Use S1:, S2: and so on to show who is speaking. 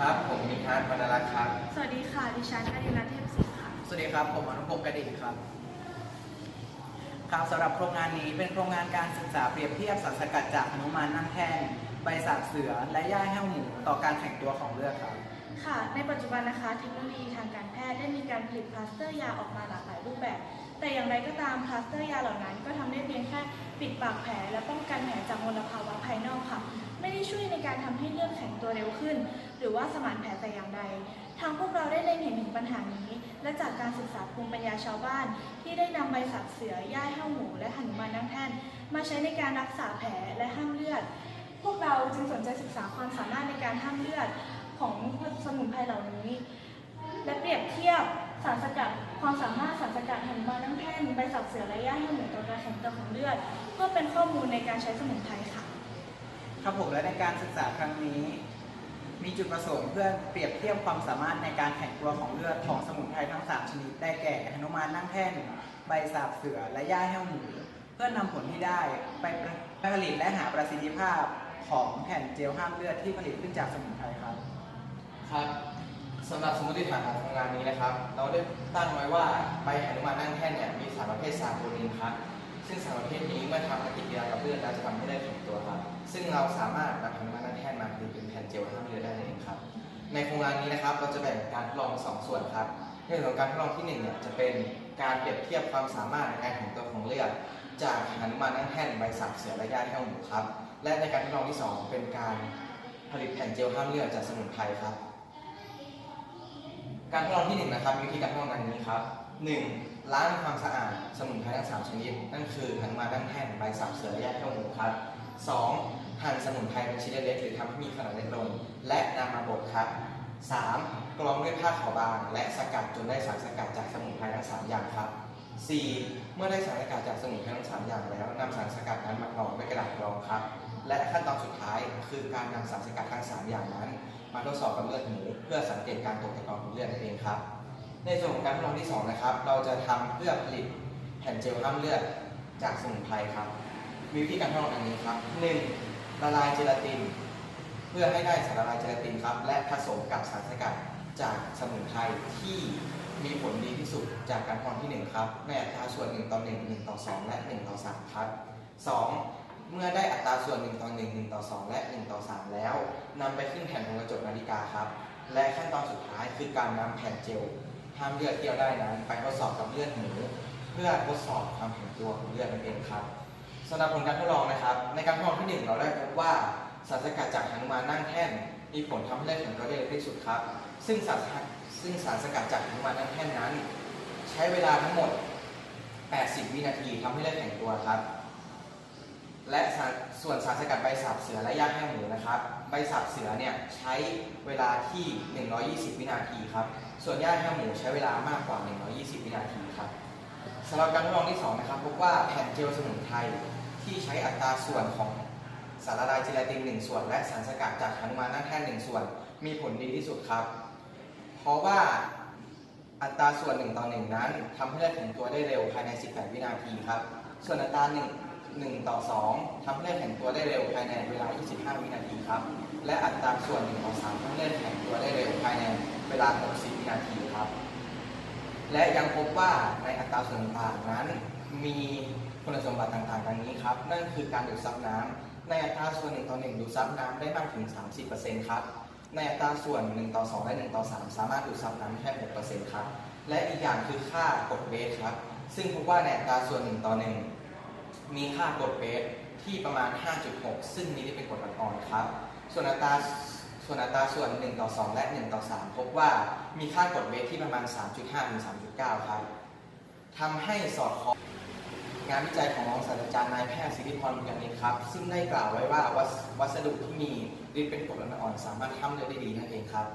S1: ครับ ผมนิทัศน์วรรณรัตน์ครับ
S2: สวัสดีค่ะ ดิฉันอริรัตน์เทพศรีค่ะ
S3: สวัสดีครับ ผมอนุพงศ์กระดิ่งครับ ครับสำหรับโครงงานนี้เป็นโครงงานการศึกษาเปรียบเทียบสารสกัดจากหนุมานนั่งแท่งใบสาบเสือ และหญ้าแห้วหมูต่อการแข็งตัวของเลือดครับ
S2: ค่ะ ในปัจจุบันนะคะ เทคโนโลยีทางการแพทย์ได้มีการผลิตพลาสเตอร์ยาออกมาหลากหลายรูปแบบ แต่อย่างไรก็ตามพลาสเตอร์ยาเหล่านั้น ก็ทำได้เพียงแค่ปิดปากแผล และป้องกันแผลจากมลภาวะภายนอกค่ะ ไม่ได้ช่วยในการทำให้เลือดแข็งตัวเร็วขึ้นห รือว่าสมานแผลแต่อย่างใด ทางพวกเราได้เล็งเห็นถึงปัญหานี้ และจากการศึกษาภูมิปัญญาชาวบ้าน ที่ได้นำใบสับเสือย่ายห้วหมูและหันุมานนั่งแท่น มาใช้ในการรักษาแผลและห้ามเลือด พวกเราจึงสนใจศึกษาความสามารถในการห้ามเลือดของสมุนไพรเหล่านี้ และเปรียบเทียบสารสกัดความสามารถสารสกัดหันุมานนั่งแท่นใบสับเสือและย่าแห้วหมูต่อการแข็งตัวของเลือดเพื่อเป็นข้อมูลในการใช้สมุนไพรค่ะ
S3: ครับผมและในการศึกษาครั้งนี้ มีจุดประสงค์เพื่อเปรียบเทียบความสามารถในการแข็งตัวของเลือดของสมุนไพรทั้ง 3 ชนิด ได้แก่หนุมานนั่งแท่น ใบสาบเสือ และหญ้าแห้วหมู เพื่อนำผลที่ได้ไปผลิตและหาประสิทธิภาพของแผ่นเจลห้ามเลือดที่ผลิตขึ้นจากสมุนไพรครับ
S1: ครับสำหรับสมมติฐานของงานนี้นะครับ เราได้ตั้งไว้ว่าใบหนุมานนั่งแท่นเนี่ยมีสารประเภทซาโคนินครับซึ่งสารประเภทนี้เมื่อทำปฏิกิริยากับเลือดแล้วจะทำให้เลือดแข็งตัวครับ ซึ่งเราสามารถนำหนุ มานนั่งแท่าผลิตเป็นแผ่นเจลห้ามเลือดได้เองครับ ในโครงงานนี้นะครับเราจะแบ่งการทดลองเป็นสองส่วนครับในส่วนของการทดลองที่หนึ่งเนี่ยจะเป็นการเปรียบเทียบความสามารถในการแข็งตัวของเลือดจากหนุมานั่งแท่นใบสับเสือและยาแห้วหมูครับ และในการทดลองที่สองเป็นการผลิตแผ่นเจลห้ามเลือดจากสมุนไพรครับ การทดลองที่หนึ่งนะครับมีวิธีการทดลองดังนี้ครับหนึ่งล้างความสะอาดสมุนไพรทั้งสามชนิด นั่นคือหันมาด้านแท่นใบสับเสือและยกเท่าหมูครับสอง หั่นสมุนไพรเป็นชิ้นเล็กๆหรือทำให้มีขนาดเล็กลง และนำมาบดครับสามกรองด้วยผ้าขาวบาง และสกัดจนได้สารสกัดจากสมุนไพรทั้งสามอย่างครับสี่เมื่อได้สารสกัดจากสมุนไพรทั้งสามอย่างแล้วนำสารสกัดนั้นมากรองด้วยกระดาษกรองครับ และขั้นตอนสุดท้ายคือการนำสารสกัดทั้งสามอย่างนั้น มาทดสอบกับเลือดหมูเพื่อสังเกตการตกตะกอนของเลือดนั่นเองครับ ในส่วนของการทดลองที่2นะครับเราจะทำเพื่อผลิตแผ่นเจลห้ามเลือดจากสมุนไพรครับ มีวิธีการทดลองดังนี้ครับ 1. ละลายเจลาติน เพื่อให้ได้สารละลายเจลาตินครับ และผสมกับสารสกัดจากสมุนไพรที่มีผลดีที่สุดจากการทดลองที่ 1 ครับในอัตราส่วน 1 ต่อ 1 1 ต่อ 2 และ 1 ต่อ 3 ครับ 2. เมื่อได้อัตราส่วน 1 ต่อ 1 1 ต่อ 2 และ 1 ต่อ 3 แล้วนำไปขึ้นแผ่นของกระจกนาฬิกาครับ และขั้นตอนสุดท้ายคือการนำแผ่นเจลห้ามเลือดเที่เราได้นั้นไปทดสอบกับเลือดหมูเพื่อทดสอบความแข็งตัวของเลือดนั่นเองครับ สำหรับผลการทดลองนะครับ ในการทดลองที่หนึ่งเราได้พบว่าสารสกัดจากหนุมานนั่งแท่น มีผลทำให้เลือดแข็งตัวได้เร็วที่สุดครับ ซึ่งสารซึ่งสารสกัดจากหนุมานนั่งแท่นนั้น ใช้เวลาทั้งหมด 80 วินาทีทำให้เลือดแข็งตัวครับ และส่วนสารสกัดใบสับเสือและย่าแห้วหมูนะครับ ใบสับเสือเนี่ยใช้เวลาที่ 120 วินาทีครับ ส่วนย่าแห้วหมูใช้เวลามากกว่า 120 วินาทีครับ สำหรับการทดลองที่2นะครับพบว่าแผ่นเจลสมุนไพรที่ใช้อัตราส่วนของสารละลายเจลาติน1ส่วน และสารสกัดจากหนุมานนั่งแท่น1ส่วน มีผลดีที่สุดครับ เพราะว่าอัตราส่วน 1 ต่อ 1 นั้นทำให้เลือดแข็งตัวได้เร็วภายใน 18 วินาทีครับ ส่วนอัตรา 1 1 ต่อ 2ทำให้เลือดแข็งตัวได้เร็วภายในเวลา 25 วินาทีครับ และอัตราส่วน 1 ต่อ 3 ทำให้เลือดแข็งตัวได้เร็วภายในเวลา 60 วินาทีครับ และยังพบว่าในอัตราส่วนต่างนั้น มีคุณสมบัติต่างๆดังนี้ครับ นั่นคือการดูดซับน้ำในอัตราส่วน1ต่อ1ดูดซับน้ำได้มากถึง 30%ครับ ในอัตราส่วน1ต่อ2และ1ต่อ3 สามารถดูดซับน้ำแค่6%ครับ และอีกอย่างคือค่ากดเบสครับ ซึ่งพบว่าในอัตราส่วน1ต่อ1มีค่ากดเบสที่ประมาณ 5.6 ซึ่งนี้เป็นกรดอ่อนๆครับ ส่วนอัตรา ส่วนอัตราส่วน 1 ต่อ 2 และ 1 ต่อ 3 พบว่ามีค่ากดเวทที่ประมาณ 3.5 ถึง 3.9 ครับทำให้สอดคล้องงานวิจัยของรองศาสตราจารย์นายแพทย์สิริพรบุญญาณิตครับ ซึ่งได้กล่าวไว้ว่าวัสดุที่มีฤทธิ์เป็นกรดอ่อนสามารถทำเลือดได้ดีนั่นเองครับ